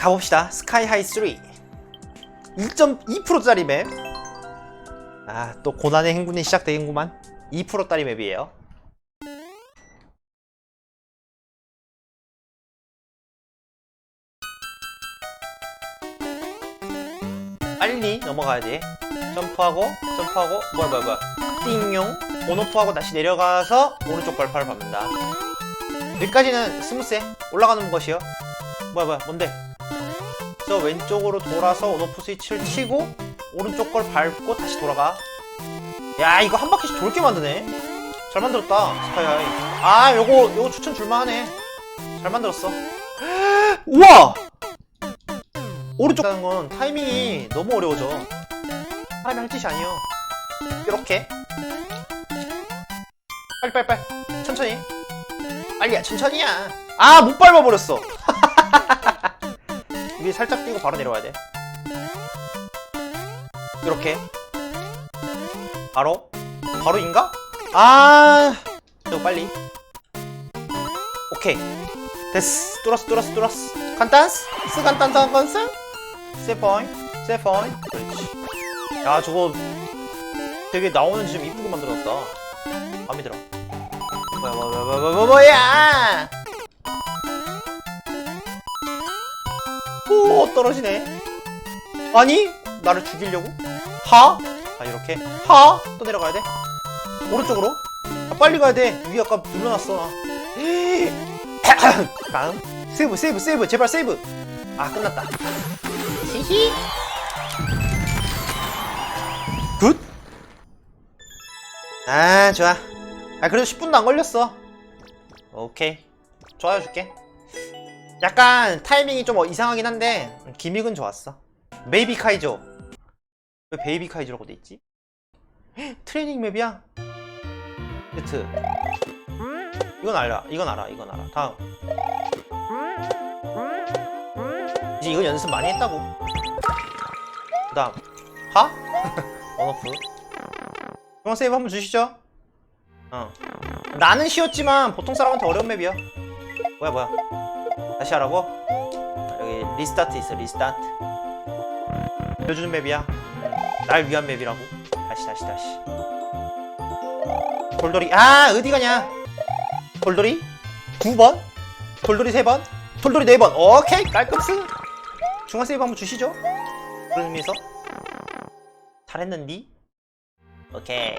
가봅시다 스카이 하이 3 2.2%짜리 맵 아, 또 고난의 행군이 시작되겠구만. 2%짜리 맵이에요. 빨리 넘어가야지. 점프하고, 점프하고, 뭐야, 뭐야, 뭐야. 띵용. 온오프하고 다시 내려가서 오른쪽 발판을 밟는다. 여기까지는 스무스해. 올라가는 것이요. 뭐야, 뭐야, 뭔데? 저 왼쪽으로 돌아서 온오프 스위치를 치고, 오른쪽 걸 밟고 다시 돌아가. 야 이거 한 바퀴씩 돌게 만드네. 잘 만들었다 스카이하이. 아 요거 요거 추천 줄만하네. 잘 만들었어. 우와! 오른쪽 가는 건 타이밍이 너무 어려워져. 사람이 할 짓이 아니에요. 이렇게. 빨리 빨리 빨리. 천천히. 빨리야 천천히야. 아 못 밟아버렸어 위에 살짝 뛰고 바로 내려와야 돼 이렇게 바로? 바로인가? 아, 이거 빨리. 오케이. 됐어. 뚫었어, 뚫었어, 뚫었어. 간단스? 스 간단한 건스? 세포인, 세포인. 그렇지. 야, 저거 되게 나오는 지점 이쁘게 만들었다. 마음에 들어. 뭐야, 뭐야, 뭐야, 뭐야, 뭐야, 오, 떨어지네. 아니? 나를 죽이려고? 하? 자 이렇게? 하! 또 내려가야 돼? 오른쪽으로? 아, 빨리 가야 돼. 위에 아까 눌러놨어 나. 다음. 세이브 세이브 세이브. 제발 세이브. 아 끝났다. 히히. 굿 아 좋아. 아 그래도 10분도 안 걸렸어. 오케이. 좋아요 줄게 약간 타이밍이 좀 이상하긴 한데 기믹은 좋았어. 메이비 카이조. 왜 베이비 카이즈라고 돼 있지? 트레이닝 맵이야? 세트. 이건 알아. 이건 알아. 이건 알아. 다음. 이제 이건 연습 많이 했다고. 그 다음. 하? 원오프. 중앙 세이브 한번 주시죠. 어. 나는 쉬웠지만 보통 사람한테 어려운 맵이야. 뭐야 뭐야 다시 하라고? 여기 리스타트 있어 리스타트. 보여주는 맵이야. 날 위한 맵이라고. 다시 다시 다시. 돌돌이. 아 어디 가냐? 돌돌이? 두번? 돌돌이 세번? 돌돌이 네번. 오케이 깔끔스. 중앙 세이브 한번 주시죠. 그런 의미에서. 잘했는디? 오케이.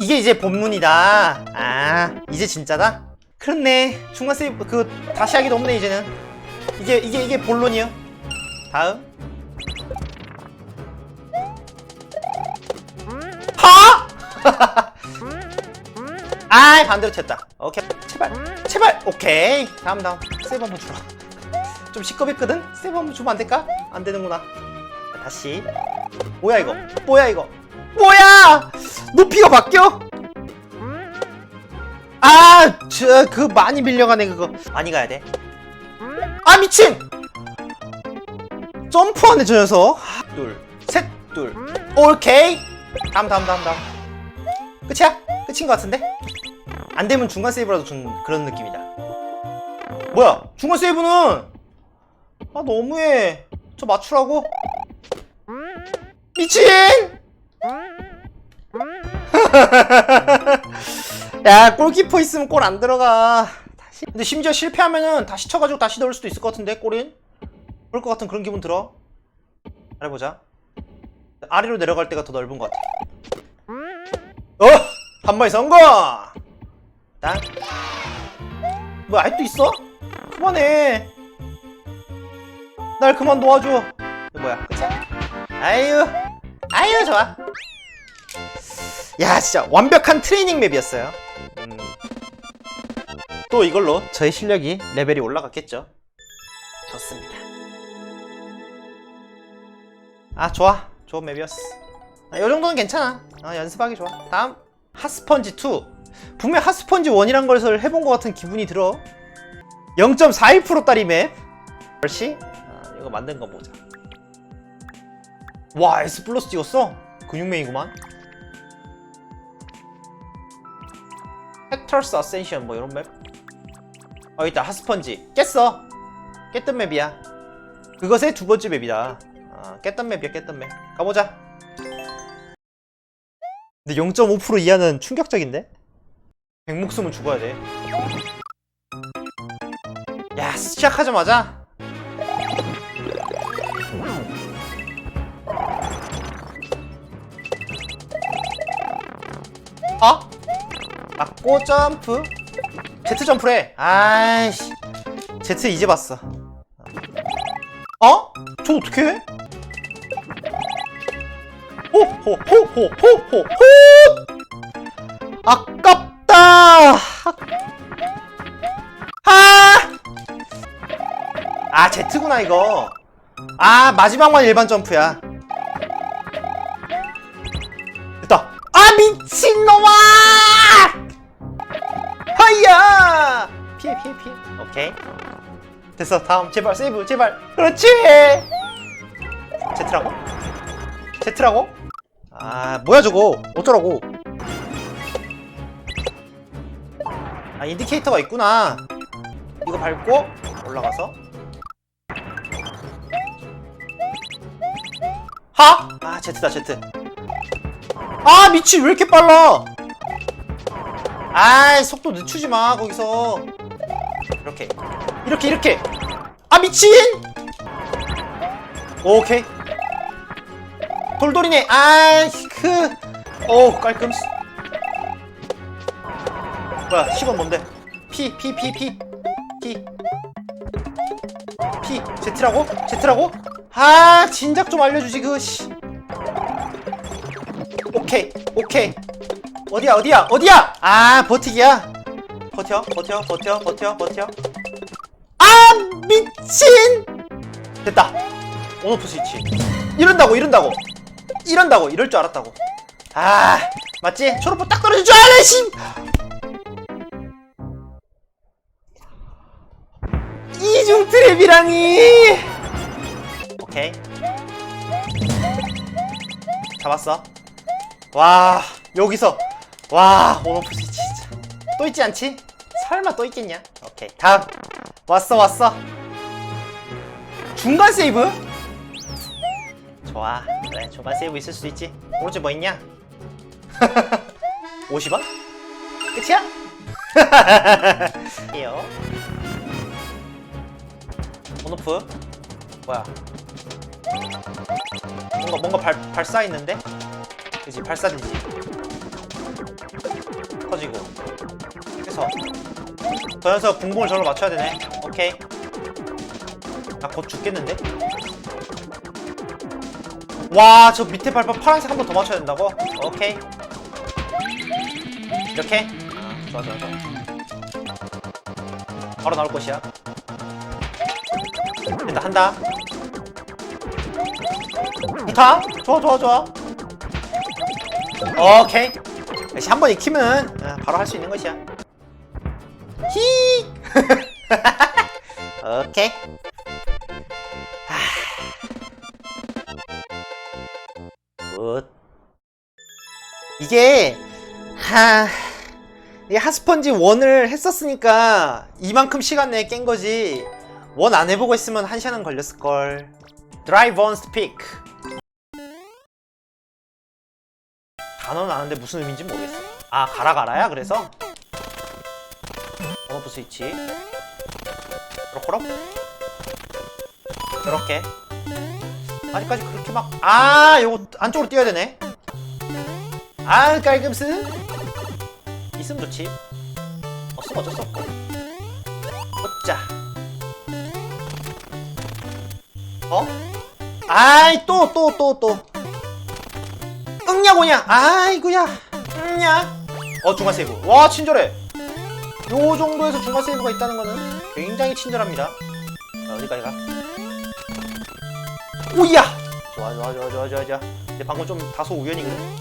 이게 이제 본문이다. 아 이제 진짜다 그렇네. 중간 세이브 그 다시 하기도 없네 이제는. 이게 이게 이게 본론이요. 다음. 하! 아 반대로 쳤다. 오케이. 제발 제발. 오케이. 다음 다음. 세이브 한번 주라. 좀 시끄럽거든? 세이브 한번 주면 안 될까? 안 되는구나. 자, 다시. 뭐야 이거? 뭐야 이거? 뭐야? 높이가 바뀌어 아 저 그 많이 밀려가네 그거. 많이 가야 돼 아 미친! 점프하네 저 녀석. 둘셋둘. 오케이. 다음 다음 다음 다음. 끝이야? 끝인 것 같은데? 안 되면 중간 세이브라도 좀 그런 느낌이다. 뭐야? 중간 세이브는? 아 너무해. 저 맞추라고? 미친! 야 골키퍼 있으면 골 안 들어가 다시. 근데 심지어 실패하면은 다시 쳐가지고 다시 넣을 수도 있을 것 같은데 골인? 그럴 것 같은 그런 기분 들어 잘해보자 아래로 내려갈 때가 더 넓은 것 같아 어! 한 번에 성공! 딱. 뭐, 아직도 있어? 그만해. 날 그만 놓아줘. 뭐야, 끝이야? 아유, 아유, 좋아. 야, 진짜 완벽한 트레이닝 맵이었어요. 음. 또 이걸로 저의 실력이 레벨이 올라갔겠죠. 좋습니다. 아, 좋아. 좋은 맵이었어. 아, 요 정도는 괜찮아. 아, 연습하기 좋아. 다음 핫스펀지 2. 분명 핫스펀지 1이란 것을 해본 것 같은 기분이 들어. 0.41%짜리 맵. 그렇지? 아, 이거 만든 거 보자. 와, S 플러스 찍었어? 근육맨이구만. 팩터스 어센션 뭐 이런 맵. 어, 있다. 핫스펀지. 깼어. 깼던 맵이야. 그것의 두 번째 맵이다. 아, 깼던 맵이야, 깼던 맵. 가보자. 근데 0.5% 이하는 충격적인데? 100목숨은 죽어야 돼. 야, 시작하자마자. 아? 맞고 점프? Z 점프래. 아이씨. Z 이제 봤어. 어? 저 어떻게 해? 호호호호호호호 아깝다 아! 아 Z구나 이거 아 마지막만 일반 점프야 됐다 아 미친놈아 하이야! 피해 피해 피해. 오케이. 됐어 다음. 제발 세이브 제발. 그렇지! Z라고? Z라고? 아 뭐야 저거? 어쩌라고? 아 인디케이터가 있구나. 이거 밟고 올라가서. 하? 아 Z다 Z 아 미친 왜 이렇게 빨라 아이 속도 늦추지 마 거기서. 이렇게. 이렇게 이렇게. 아 미친! 오케이. 돌돌이네. 아그 깔끔. 뭐야 10원 뭔데? 피 피 피 피. 피. 피. Z라고? Z라고? 아 진작 좀 알려주지 그씨. 오케이 오케이 어디야 어디야 어디야? 아 버티기야? 버텨 버텨 버텨 버텨 버텨. 아 미친! 됐다. 온오프 스위치 이런다고 이런다고. 이런다고 이럴 줄 알았다고. 아 맞지? 초록불 딱 떨어질 줄 알아 씨! 이중 트랩이랑이 오케이. 잡았어. 와 여기서 와 스위치 진짜 또 있지 않지? 설마 또 있겠냐? 오케이 다음 왔어 왔어 중간 세이브? 좋아 그래 중간 세이브 있을 수도 있지 오른쪽 뭐 있냐? 50원? 끝이야? 이요 온오프 뭐야 뭔가 뭔가 발, 발사 있는데? 그지 발사되지 터지고. 그래서 저 녀석 공봉을 저로 맞춰야 되네. 오케이. 나 곧 죽겠는데? 와 저 밑에 발판 파란색 한 번 더 맞춰야 된다고? 오케이. 이렇게? 아, 좋아 좋아 좋아. 바로 나올 것이야. 일단 한다. 좋다. 좋아 좋아 좋아. 오케이 역시 한 번 익히면 아, 바로 할 수 있는 것이야. 히! 오케이. 하. 굿. 이게 하 이게 하스펀지 원을 했었으니까 이만큼 시간 내에 깬 거지. 원 안 해보고 있으면 한 시간은 걸렸을걸. 드라이브 온 스픽 단어는 아는데 무슨 의미인지 모르겠어. 아 가라 가라야? 그래서? 온오프 스위치. 그렇고로 이렇게. 아직까지 그렇게 막 아 요거 안쪽으로 뛰어야 되네. 아 깔끔스. 있으면 좋지. 없으면 어쩔 수 없고. 어짜. 어? 아이 또 또 또또. 응 냐고냐. 아이구야. 응냐. 어 중간 세이브. 와 친절해. 요 정도에서 중간 세이브가 있다는 거는 굉장히 친절합니다. 자, 어디까지 가? 오야. 좋아 좋아 좋아 좋아 좋아 좋아. 근데 방금 좀 다소 우연이거든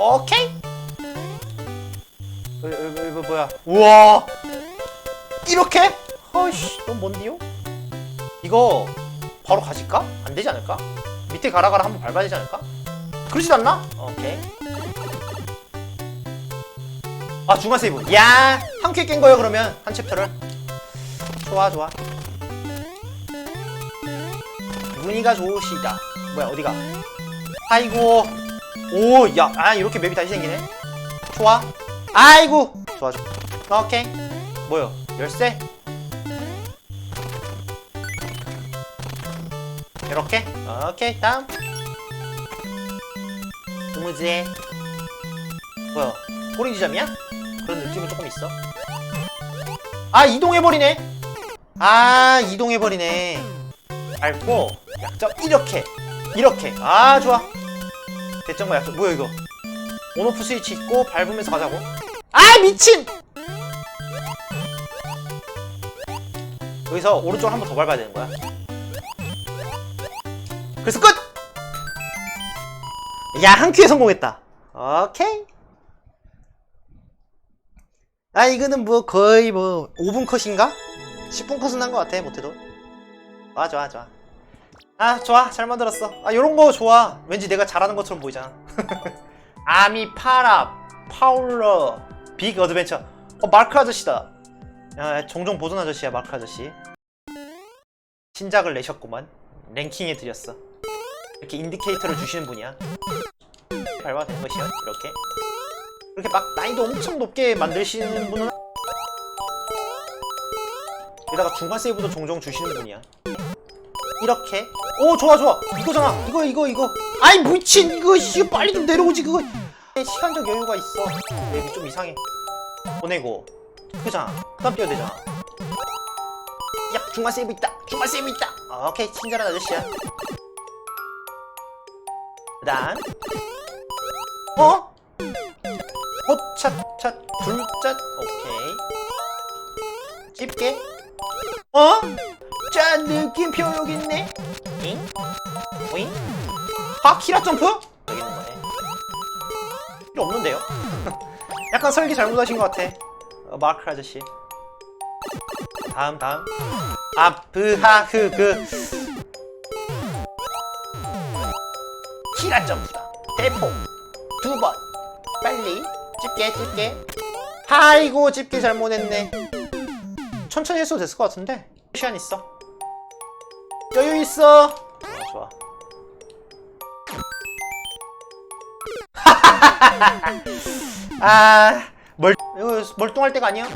오케이. 어, 어, 어, 뭐야? 우와. 이렇게? 어이씨 너무 먼디요? 이거 바로 가질까? 안 되지 않을까 밑에 가라 가라 한번 밟아야 되지 않을까? 그러지 않나? 오케이. 아 중간 세이브. 야 한 큐에 깬 거예요 그러면. 한 챕터를. 좋아 좋아. 무늬가 좋으시다. 뭐야 어디가? 아이고. 오야아 이렇게 맵이 다시 생기네. 좋아. 아이고. 좋아 좋아. 오케이. 뭐요? 열쇠 이렇게? 오케이 다음. 스무즈해 뭐야 꼬리 지점이야? 그런 느낌은 조금 있어. 아 이동해버리네. 아 이동해버리네. 밟고 약점 이렇게. 이렇게. 아 좋아. 대점과 약점 뭐야 이거? 온오프 스위치 있고 밟으면서 가자고. 아 미친! 여기서 오른쪽을 한 번 더 밟아야 되는 거야 그래서 끝! 야, 한 큐에 성공했다. 오케이. 아, 이거는 뭐 거의 뭐 5분 컷인가? 10분 컷은 한것 같아, 못해도. 아, 좋아, 좋아. 아, 좋아. 잘 만들었어. 아, 요런 거 좋아. 왠지 내가 잘하는 것처럼 보이잖아. 아미 파라, 파울러, 빅 어드벤처. 어, 마크 아저씨다. 야, 종종 보던 아저씨야, 마크 아저씨. 신작을 내셨구만. 랭킹해 드렸어. 이렇게 인디케이터를 주시는 분이야. 밟아도 되는 것이요. 이렇게. 이렇게 막 난이도 엄청 높게 만드시는 분은 게다가 중간 세이브도 종종 주시는 분이야. 이렇게. 오 좋아 좋아. 이거잖아. 이거 이거 이거. 아이 미친 이거 씨 빨리 좀 내려오지 그거. 시간적 여유가 있어. 맵이 좀 이상해. 보내고. 그잖아. 그다음 뛰어야 되잖아. 야 중간 세이브 있다. 중간 세이브 있다. 아, 오케이 친절한 아저씨야. 그다음 어? 호찻찻 둘잣 오케이 집게 어? 짠 느낌표 여기 있네 잉? 오잉? 아 키라 점프? 여기 있는 거네 필요 없는데요? 약간 설계 잘못하신 것 같아 어, 마크 아저씨 다음 다음 아브하흐그 키라 점프다. 대포. 두 번. 빨리. 집게 집게. 아이고 집게 잘못했네. 천천히 했어도 됐을 것 같은데? 시간 있어? 여유 있어. 어, 좋아. 아 멀, 이거 멀뚱할 때가 아니야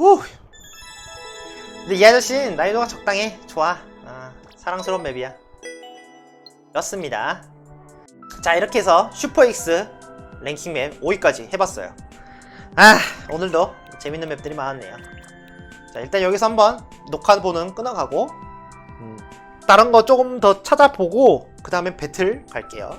우! 근데 이 아저씨는 난이도가 적당해. 좋아. 아, 사랑스러운 맵이야. 였습니다. 자 이렇게 해서 슈퍼익스 랭킹 맵 5위까지 해봤어요. 아 오늘도 재밌는 맵들이 많았네요. 자 일단 여기서 한번 녹화보는 끊어가고 음, 다른 거 조금 더 찾아보고 그 다음에 배틀 갈게요